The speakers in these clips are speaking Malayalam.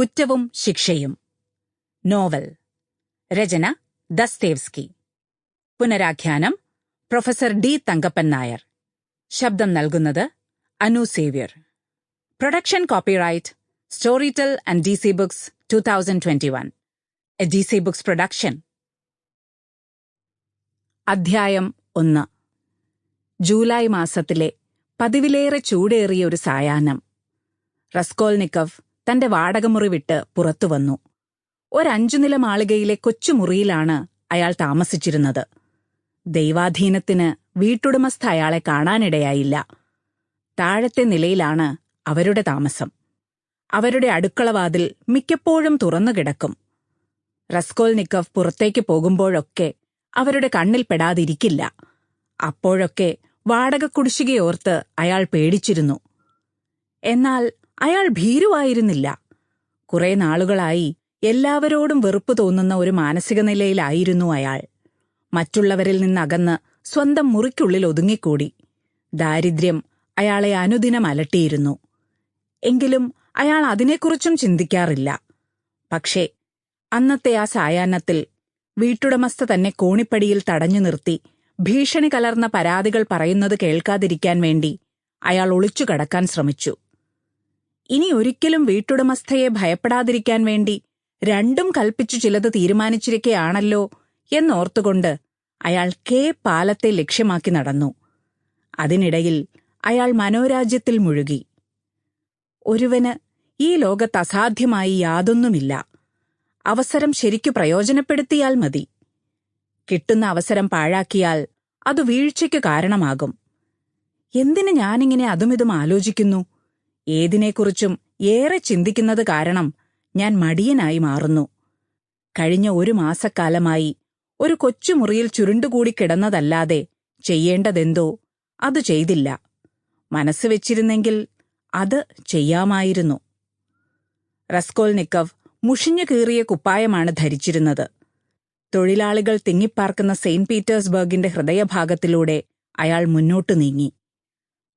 കുറ്റവും ശിക്ഷയും. നോവൽ. രചന ദസ്തേവ്സ്കി. പുനരാഖ്യാനം പ്രൊഫസർ ഡി തങ്കപ്പൻ നായർ. ശബ്ദം നൽകുന്നത് Anu Xavier. Production copyright Storytel and D C Books two thousand twenty one. A D C Books production. അധ്യായം ഒന്ന്. ജൂലൈ മാസത്തിലെ പതിവിലേറെ ചൂടേറിയ ഒരു സായാഹ്നം. റസ്കോൾനിക്കവ് തന്റെ വാടകമുറി വിട്ട് പുറത്തുവന്നു ഒരഞ്ചു നില മാളികയിലെ കൊച്ചുമുറിയിലാണ് അയാൾ താമസിച്ചിരുന്നത്. ദൈവാധീനത്തിന് വീട്ടുടമസ്ഥ അയാളെ കാണാനിടയായില്ല. താഴത്തെ നിലയിലാണ് അവരുടെ താമസം. അവരുടെ അടുക്കളവാതിൽ മിക്കപ്പോഴും തുറന്നു കിടക്കും റസ്കോൽനിക്കവ് പുറത്തേക്ക് പോകുമ്പോഴൊക്കെ അവരുടെ കണ്ണിൽപ്പെടാതിരിക്കില്ല അപ്പോഴൊക്കെ വാടക കുടിശ്ശികയോർത്ത് അയാൾ പേടിച്ചിരുന്നു. എന്നാൽ അയാൾ ഭീരുവായിരുന്നില്ല. കുറെ നാളുകളായി എല്ലാവരോടും വെറുപ്പ് തോന്നുന്ന ഒരു മാനസിക നിലയിലായിരുന്നു അയാൾ. മറ്റുള്ളവരിൽ നിന്നകന്ന് സ്വന്തം മുറിക്കുള്ളിൽ ഒതുങ്ങിക്കൂടി. ദാരിദ്ര്യം അയാളെ അനുദിനം അലട്ടിയിരുന്നു. എങ്കിലും അയാൾ അതിനെക്കുറിച്ചും ചിന്തിക്കാറില്ല. പക്ഷേ അന്നത്തെ ആ സായാഹ്നത്തിൽ വീട്ടുടമസ്ഥ തന്നെ കോണിപ്പടിയിൽ തടഞ്ഞു നിർത്തി ഭീഷണി കലർന്ന പരാതികൾ പറയുന്നത് കേൾക്കാതിരിക്കാൻ വേണ്ടി അയാൾ ഒളിച്ചു കടക്കാൻ ശ്രമിച്ചു. ഇനി ഒരിക്കലും വീട്ടുടമസ്ഥയെ ഭയപ്പെടാതിരിക്കാൻ വേണ്ടി രണ്ടും കൽപ്പിച്ചു ചിലത് തീരുമാനിച്ചിരിക്കയാണല്ലോ എന്നോർത്തുകൊണ്ട് അയാൾ കെ പാലത്തെ ലക്ഷ്യമാക്കി നടന്നു. അതിനിടയിൽ അയാൾ മനോരാജ്യത്തിൽ മുഴുകി. ഒരുവന് ഈ ലോകത്ത് അസാധ്യമായി യാതൊന്നുമില്ല. അവസരം ശരിക്കു പ്രയോജനപ്പെടുത്തിയാൽ മതി. കിട്ടുന്ന അവസരം പാഴാക്കിയാൽ അത് വീഴ്ചയ്ക്കു കാരണമാകും. എന്തിന് ഞാനിങ്ങനെ അതുമിതും ആലോചിക്കുന്നു? ഏതിനെക്കുറിച്ചും ഏറെ ചിന്തിക്കുന്നത് കാരണം ഞാൻ മടിയനായി മാറുന്നു. കഴിഞ്ഞ ഒരു മാസക്കാലമായി ഒരു കൊച്ചുമുറിയിൽ ചുരുണ്ടുകൂടി കിടന്നതല്ലാതെ ചെയ്യേണ്ടതെന്തോ അത് ചെയ്തില്ല. മനസ്സ് വെച്ചിരുന്നെങ്കിൽ അത് ചെയ്യാമായിരുന്നു. റസ്കോൽനിക്കവ് മുഷിഞ്ഞു കീറിയ കുപ്പായമാണ് ധരിച്ചിരുന്നത്. തൊഴിലാളികൾ തിങ്ങിപ്പാർക്കുന്ന സെയിന്റ് പീറ്റേഴ്സ്ബർഗിന്റെ ഹൃദയഭാഗത്തിലൂടെ അയാൾ മുന്നോട്ടു നീങ്ങി.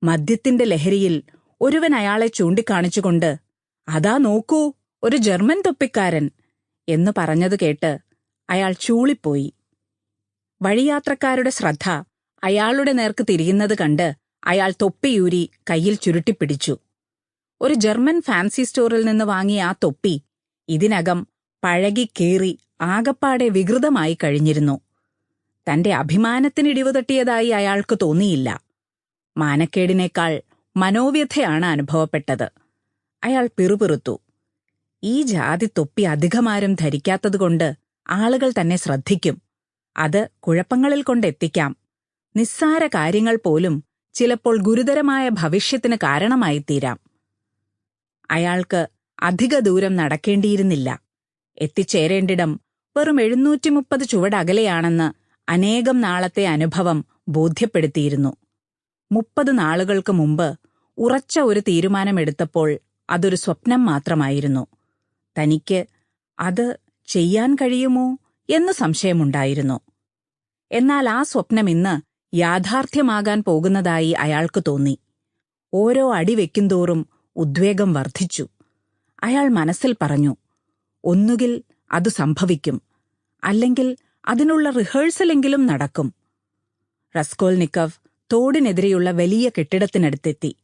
മദ്യത്തിന്റെ ലഹരിയിൽ ഒരുവൻ അയാളെ ചൂണ്ടിക്കാണിച്ചുകൊണ്ട് അതാ നോക്കൂ ഒരു ജർമ്മൻ തൊപ്പിക്കാരൻ എന്ന് പറഞ്ഞത് കേട്ട് അയാൾ ചൂളിപ്പോയി. വഴിയാത്രക്കാരുടെ ശ്രദ്ധ അയാളുടെ നേർക്ക് തിരിയുന്നത് കണ്ട് അയാൾ തൊപ്പിയൂരി കയ്യിൽ ചുരുട്ടിപ്പിടിച്ചു. ഒരു ജർമ്മൻ ഫാൻസി സ്റ്റോറിൽ നിന്ന് വാങ്ങിയ ആ തൊപ്പി ഇതിനകം പഴകി കീറി ആകപ്പാടെ വികൃതമായി കഴിഞ്ഞിരുന്നു. തന്റെ അഭിമാനത്തിന് ഇടിവുതട്ടിയതായി അയാൾക്ക് തോന്നിയില്ല. മാനക്കേടിനേക്കാൾ മനോവ്യഥയാണ് അനുഭവപ്പെട്ടത്. അയാൾ പിറുപിറുത്തു. ഈ ജാതി തൊപ്പി അധികമാരും ധരിക്കാത്തതുകൊണ്ട് ആളുകൾ തന്നെ ശ്രദ്ധിക്കും. അത് കുഴപ്പങ്ങളിൽ കൊണ്ടെത്തിക്കാം. നിസ്സാര കാര്യങ്ങൾ പോലും ചിലപ്പോൾ ഗുരുതരമായ ഭവിഷ്യത്തിന് കാരണമായിത്തീരാം. അയാൾക്ക് അധിക ദൂരം നടക്കേണ്ടിയിരുന്നില്ല. എത്തിച്ചേരേണ്ടിടം വെറും എഴുന്നൂറ്റി മുപ്പത് ചുവടകലെയാണെന്ന് അനേകം നാളത്തെ അനുഭവം ബോധ്യപ്പെടുത്തിയിരുന്നു. മുപ്പത് നാളുകൾക്ക് മുമ്പ് ഉറച്ച ഒരു തീരുമാനമെടുത്തപ്പോൾ അതൊരു സ്വപ്നം മാത്രമായിരുന്നു. തനിക്ക് അത് ചെയ്യാൻ കഴിയുമോ എന്ന് സംശയമുണ്ടായിരുന്നു. എന്നാൽ ആ സ്വപ്നം ഇന്ന് യാഥാർത്ഥ്യമാകാൻ പോകുന്നതായി അയാൾക്ക് തോന്നി. ഓരോ അടി വെക്കുന്തോറും ഉദ്വേഗം വർദ്ധിച്ചു. അയാൾ മനസ്സിൽ പറഞ്ഞു ഒന്നുകിൽ അത് സംഭവിക്കും അല്ലെങ്കിൽ അതിനുള്ള റിഹേഴ്സലെങ്കിലും നടക്കും. റസ്കോൽനിക്കവ് തോടിനെതിരെയുള്ള വലിയ കെട്ടിടത്തിനടുത്തെത്തി.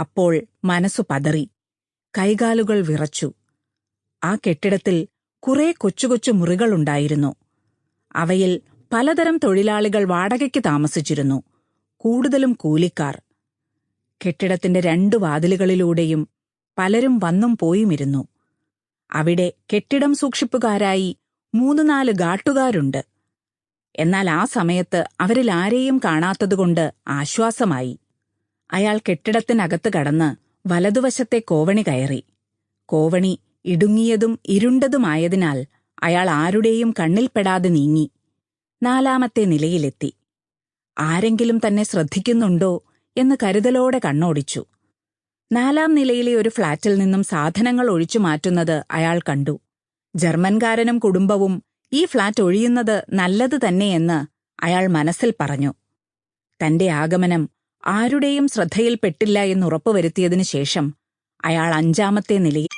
അപ്പോൾ മനസ്സു പതറി. കൈകാലുകൾ വിറച്ചു. ആ കെട്ടിടത്തിൽ കുറെ കൊച്ചുകൊച്ചു മുറികളുണ്ടായിരുന്നു. അവയിൽ പലതരം തൊഴിലാളികൾ വാടകയ്ക്ക് താമസിച്ചിരുന്നു. കൂടുതലും കൂലിക്കാർ. കെട്ടിടത്തിന്റെ രണ്ടു വാതിലുകളിലൂടെയും പലരും വന്നും പോയുമിരുന്നു. അവിടെ കെട്ടിടം സൂക്ഷിപ്പുകാരായി മൂന്നു നാല് ഗാട്ടുകാരുണ്ട്. എന്നാൽ ആ സമയത്ത് അവരിൽ ആരെയും കാണാത്തതുകൊണ്ട് ആശ്വാസമായി. അയാൾ കെട്ടിടത്തിനകത്ത് കടന്ന് വലതുവശത്തെ കോവണി കയറി. കോവണി ഇടുങ്ങിയതും ഇരുണ്ടതുമായതിനാൽ അയാൾ ആരുടെയും കണ്ണിൽപ്പെടാതെ നീങ്ങി. നാലാമത്തെ നിലയിലെത്തി. ആരെങ്കിലും തന്നെ ശ്രദ്ധിക്കുന്നുണ്ടോ എന്ന് കരുതലോടെ കണ്ണോടിച്ചു. നാലാം നിലയിലെ ഒരു ഫ്ളാറ്റിൽ നിന്നും സാധനങ്ങൾ ഒഴിച്ചു മാറ്റുന്നത് അയാൾ കണ്ടു. ജർമ്മൻകാരനും കുടുംബവും ഈ ഫ്ളാറ്റ് ഒഴിയുന്നത് നല്ലത് തന്നെയെന്ന് അയാൾ മനസ്സിൽ പറഞ്ഞു. തന്റെ ആഗമനം ആരുടെയും ശ്രദ്ധയിൽപ്പെട്ടില്ല എന്നുറപ്പുവരുത്തിയതിനു ശേഷം അയാൾ അഞ്ചാമത്തെ നിലയിൽ?